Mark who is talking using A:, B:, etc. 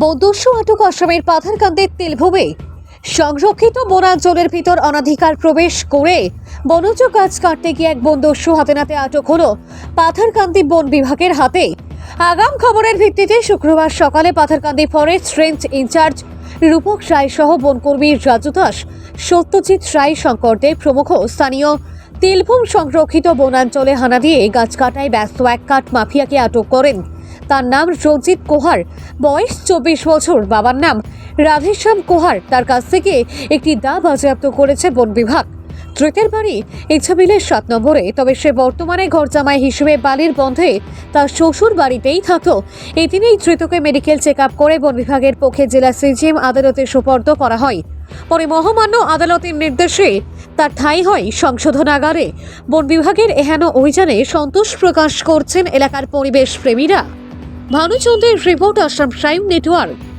A: বদস্যু আটক আসামের পাথারকান্দের তেলভূমে। সংরক্ষিত বনাঞ্চলের ভিতর অনাধিকার প্রবেশ করে বনজ গাছ কাটতে গিয়ে এক বনদস্যু হাতে নাতে আটক হলো পাথারকান্দি বন বিভাগের হাতে। আগাম খবরের ভিত্তিতে শুক্রবার সকালে Patharkandi forest range in-charge Rupak Roy সহ বনকর্মী রাজু দাস, সত্যজিৎ রায় শঙ্কর দেব প্রমুখ স্থানীয় তেলভূম সংরক্ষিত বনাঞ্চলে হানা দিয়ে গাছ কাটায় ব্যস্ত এক কাঠ মাফিয়াকে আটক করেন। তার নাম রঞ্জিত কোহার। বয়স চব্বিশ বছর। বাবার নাম রাধেশ্যাম কোহার। তার কাছ থেকে একটি দা বাজেয়াপ্ত করেছে বন বিভাগ। ধৃতের বাড়ি ইচ্ছাবিলের সাত নম্বরে। তবে সে বর্তমানে ঘরজামাই হিসেবে বালির বন্ধে তার শ্বশুর বাড়িতেই থাকতো। এই দিনেই মেডিকেল চেক আপ করে বন বিভাগের পক্ষে জেলা সিজিএম আদালতে সুপর্দ করা হয়। পরে মহামান্য আদালতের নির্দেশে তার ঠাঁই হয় সংশোধনাগারে। বন বিভাগের এহেন অভিযানে সন্তোষ প্রকাশ করছেন এলাকার পরিবেশ প্রেমীরা ভানুচন্দ্রের রিপোর্ট আসাম প্রাইম নেটওয়ার্ক